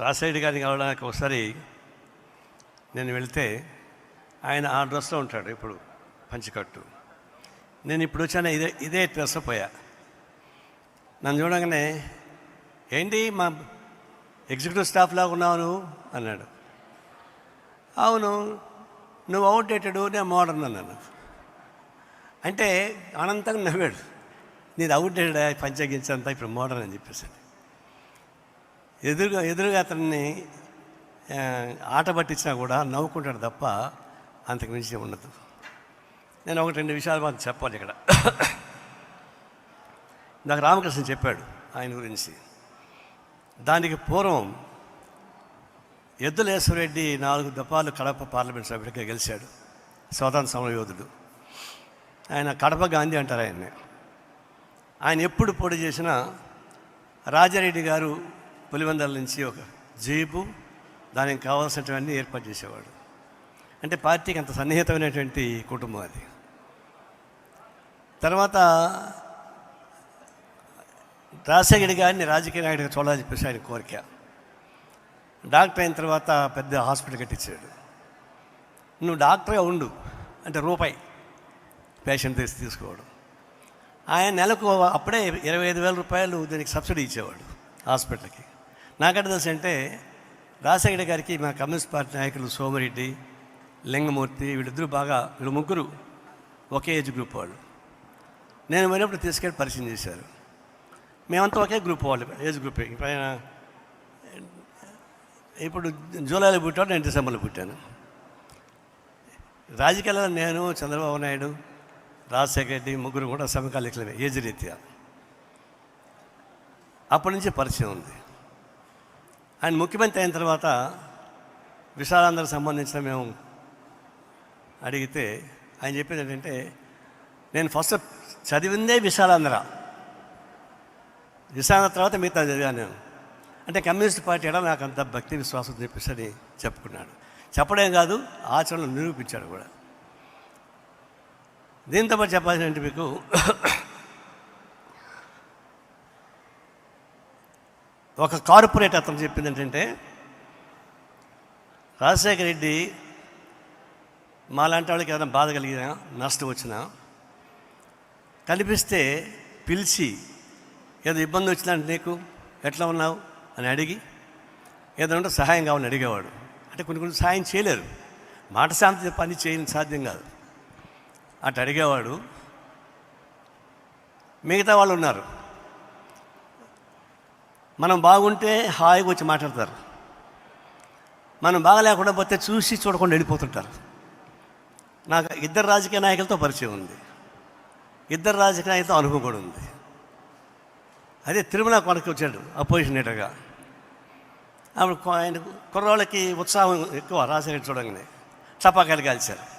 రాజశేఖర్ గారి కావడానికి ఒకసారి నేను వెళ్తే ఆయన ఆ డ్రెస్లో ఉంటాడు ఇప్పుడు పంచికట్టు. నేను ఇప్పుడు వచ్చాను ఇదే ఇదే డ్రెస్ పోయా. నన్ను చూడగానే ఏంటి మా ఎగ్జిక్యూటివ్ స్టాఫ్ లాగా ఉన్నావు నువ్వు? అన్నాడు. అవును నువ్వు అవుట్డేటెడ్ నేను మోడర్న్ అన్నాను. అంటే అనంతంగా నవ్వాడు. నీది అవుట్డేటెడ్ పంచగించంతా ఇప్పుడు మోడర్న్ అని చెప్పేసి ఎదురుగా ఎదురుగా అతన్ని ఆట పట్టించినా కూడా నవ్వుకుంటాడు తప్ప అంతకు మించి ఉండదు. నేను ఒకటి రెండు విషయాలు మాత్రం చెప్పాలి ఇక్కడ. నాకు రామకృష్ణ చెప్పాడు ఆయన గురించి. దానికి పూర్వం ఎద్దులేశ్వరరెడ్డి నాలుగు దఫాలు కడప పార్లమెంట్ సభ్యుడిగా గెలిచాడు. స్వాతంత్ర సమరయోధుడు ఆయన కడప గాంధీ అంటారు ఆయన్ని. ఆయన ఎప్పుడు పోటీ చేసినా రాజారెడ్డి గారు పులివెందల నుంచి ఒక జీపు దానికి కావాల్సినటువంటి ఏర్పాటు చేసేవాడు. అంటే పార్టీకి అంత సన్నిహితమైనటువంటి కుటుంబం అది. తర్వాత రాజశేఖర్ గారిని రాజకీయ నాయకుడిగా చూడాలని చెప్పేసి ఆయన కోరిక. డాక్టర్ అయిన తర్వాత పెద్ద హాస్పిటల్ కట్టించాడు. నువ్వు డాక్టర్గా ఉండు అంటే రూపాయి పేషెంట్ తీసి తీసుకోవడం. ఆయన నెలకు అప్పుడే ఇరవై ఐదు వేల రూపాయలు దీనికి సబ్సిడీ ఇచ్చేవాడు హాస్పిటల్కి. నాకంటే తెలుసు అంటే రాజశేఖర గారికి మా కమ్యూనిస్ట్ పార్టీ నాయకులు సోమిరెడ్డి లింగమూర్తి వీళ్ళిద్దరూ బాగా వీళ్ళు ముగ్గురు ఒకే ఏజ్ గ్రూప్ వాళ్ళు. నేను పోయినప్పుడు తీసుకెళ్ళి పరిచయం చేశారు. మేమంతా ఒకే గ్రూప్ వాళ్ళు ఏజ్ గ్రూప్. పైన ఇప్పుడు జూలైలో పుట్టాడు నేను డిసెంబర్లో పుట్టాను. రాజకీయాల్లో నేను చంద్రబాబు నాయుడు రాజశేఖర రెడ్డి ముగ్గురు కూడా సమకాలీకులమే ఏజ్ రీత్యా. అప్పటి నుంచి పరిచయం ఉంది. ఆయన ముఖ్యమంత్రి అయిన తర్వాత విశాలాంధ్రకు సంబంధించిన మేము అడిగితే ఆయన చెప్పింది ఏంటంటే నేను ఫస్ట్ చదివిందే విశాలాంధ్ర. విశాలాంధ్ర తర్వాత మిగతా చదివాను నేను. అంటే కమ్యూనిస్ట్ పార్టీ ఎడ నాకు అంత భక్తి విశ్వాసం చెప్పేసి అని చెప్పుకున్నాడు. చెప్పడం కాదు ఆచరణలో నిరూపించాడు కూడా. దీంతో పాటు చెప్పాల్సిన ఏంటి మీకు ఒక కార్పొరేట్ అతను చెప్పింది ఏంటంటే రాజశేఖర రెడ్డి మాలాంటి వాళ్ళకి ఏదైనా బాధ కలిగినా నష్టం వచ్చినా కనిపిస్తే పిలిచి ఏదో ఇబ్బంది వచ్చిందంటే నీకు ఎట్లా ఉన్నావు అని అడిగి ఏదైనా ఉంటే సహాయం కావాలని అడిగేవాడు. అంటే కొన్ని కొన్ని సహాయం చేయలేరు. మాట శాంతి పని చేయని సాధ్యం కాదు. అటు అడిగేవాడు మిగతా వాళ్ళు ఉన్నారు. మనం బాగుంటే హాయిగా వచ్చి మాట్లాడతారు. మనం బాగలేకుండా పోతే చూసి చూడకుండా వెళ్ళిపోతుంటారు. నాకు ఇద్దరు రాజకీయ నాయకులతో పరిచయం ఉంది. ఇద్దరు రాజకీయ నాయకులతో అనుభవం కూడా ఉంది. అదే తిరుమల కొనకి వచ్చాడు అపోజిషన్ లీడర్గా. అప్పుడు ఆయన కుర్రోళ్ళకి ఉత్సాహం ఎక్కువ రాజశేఖర్ చూడంగానే. చపాకాయలు కాల్చారు.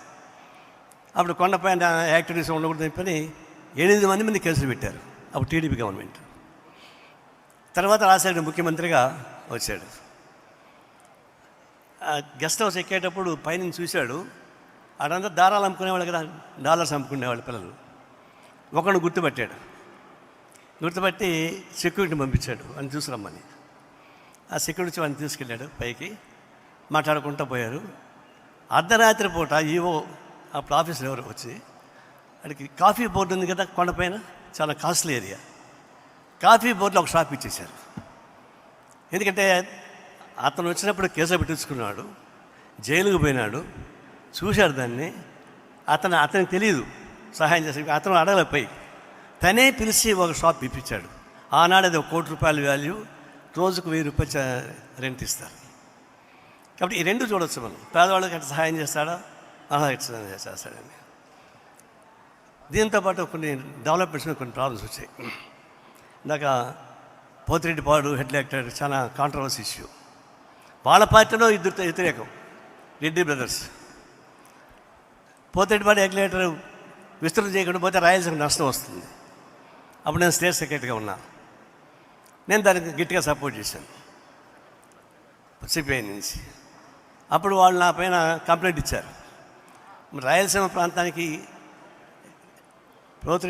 అప్పుడు కొండపైన యాక్టివిటీస్ ఉండకూడదు చెప్పని ఎనిమిది మంది మంది కేసులు పెట్టారు. అప్పుడు టీడీపీ గవర్నమెంట్. తర్వాత రాశాడు ముఖ్యమంత్రిగా వచ్చాడు. గెస్ట్ హౌస్ ఎక్కేటప్పుడు పైన చూశాడు ఆడంతా దారాలు అమ్ముకునేవాళ్ళు కదా డాలర్స్ అమ్ముకునేవాళ్ళు పిల్లలు. ఒకడు గుర్తుపట్టాడు. గుర్తుపట్టి సెక్యూరిటీని పంపించాడు అని చూసిరమ్మని ఆ సెక్యూరిటీ వాడిని తీసుకెళ్ళాడు పైకి మాట్లాడుకుంటూ పోయారు. అర్ధరాత్రి పూట ఈవో అప్పుడు ఆఫీసులో ఎవరు వచ్చి అక్కడికి కాఫీ బోర్డు ఉంది కదా కొండపైన చాలా కాస్ట్లీ ఏరియా. కాఫీ బోర్డులో ఒక షాప్ ఇచ్చేశారు. ఎందుకంటే అతను వచ్చినప్పుడు కేసు పెట్టించుకున్నాడు జైలుకు పోయినాడు చూశాడు దాన్ని అతను అతనికి తెలియదు సహాయం చేసే అతను అడగలేపోయి తనే పిలిచి ఒక షాప్ ఇప్పించాడు. ఆనాడు అది ఒక కోటి రూపాయల వాల్యూ రోజుకు వెయ్యి రూపాయలు రెంట్ ఇస్తారు. కాబట్టి ఈ రెండు చూడొచ్చు మనం. పేదవాళ్ళకి అట్లా సహాయం చేస్తాడా? అలా ఇట్లా చేస్తాడని. దీంతో పాటు కొన్ని డెవలప్మెంట్స్ కొన్ని ప్రాబ్లమ్స్ వచ్చాయి. ఇందాక పోతిరెడ్డిపాడు హెడ్ లెక్టర్ చాలా కాంట్రవర్సీ ఇష్యూ వాళ్ళ పార్టీలో ఇద్దరు వ్యతిరేకం. Reddy brothers. Pothireddypadu head regulator విస్తృతం చేయకుండా పోతే రాయలసీమ నష్టం వస్తుంది. అప్పుడు నేను స్టేట్ సెక్రటరీగా ఉన్నా. నేను దానికి గట్టిగా సపోర్ట్ చేశాను. సిపిఐ నుంచి. అప్పుడు వాళ్ళు నా పైన కంప్లైంట్ ఇచ్చారు. రాయలసీమ ప్రాంతానికి ప్రభుత్వ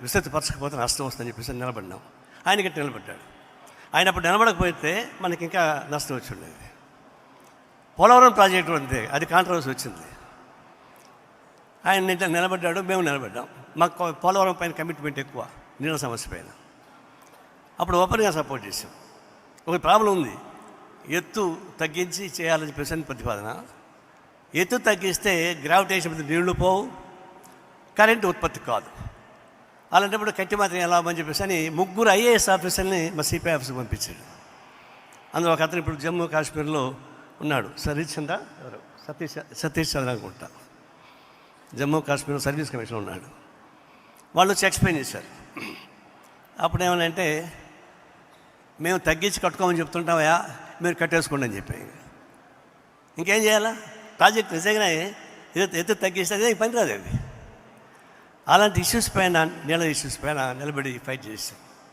విస్తృతపరచకపోతే నష్టం వస్తుందని చెప్పేసి నిలబడినాం. ఆయన గట్టి నిలబడ్డాడు. ఆయన అప్పుడు నిలబడకపోతే మనకి ఇంకా నష్టం వచ్చి ఉండేది. పోలవరం ప్రాజెక్టు అంతే అది కాంట్రవర్సీ వచ్చింది. ఆయన నిన్న నిలబడ్డాడు మేము నిలబడ్డాం. మాకు పోలవరం పైన కమిట్మెంట్ ఎక్కువ నీళ్ళ సమస్య పైన. అప్పుడు ఓపెన్గా సపోర్ట్ చేసాం ఒక ప్రాబ్లం ఉంది. ఎత్తు తగ్గించి చేయాలని చెప్పేసి ప్రతిపాదన. ఎత్తు తగ్గిస్తే గ్రావిటేషన్ మీద నీళ్ళు పోవు కరెంటు ఉత్పత్తి కాదు. అలాంటప్పుడు కట్టి మాత్రం ఎలా అని చెప్పేసి అని ముగ్గురు ఐఏఎస్ ఆఫీసర్ని మా సిపిఐ ఆఫీస్కి పంపించాడు అందులో ఒక అతను ఇప్పుడు జమ్మూ కాశ్మీర్లో ఉన్నాడు. సతీష్ చంద్ర ఎవరు? సతీష్ సతీష్ చంద్ర అనుకుంటా. జమ్మూ కాశ్మీర్ సర్వీస్ కమిషన్ ఉన్నాడు. వాళ్ళు వచ్చి ఎక్స్ప్లెయిన్ చేశారు. అప్పుడు ఏమనంటే మేము తగ్గించి కట్టుకోమని చెప్తుంటామయా మీరు కట్టేసుకోండి అని చెప్పి ఇంకేం చేయాలా? ప్రాజెక్ట్ నిజంగానే ఎత్తు ఎత్తు తగ్గిస్తే అదే పని రాదు అది అలాంటి ఇష్యూస్ పైన నీళ్ళ ఇష్యూస్ పైన నిలబడి ఫైట్ చేస్తాం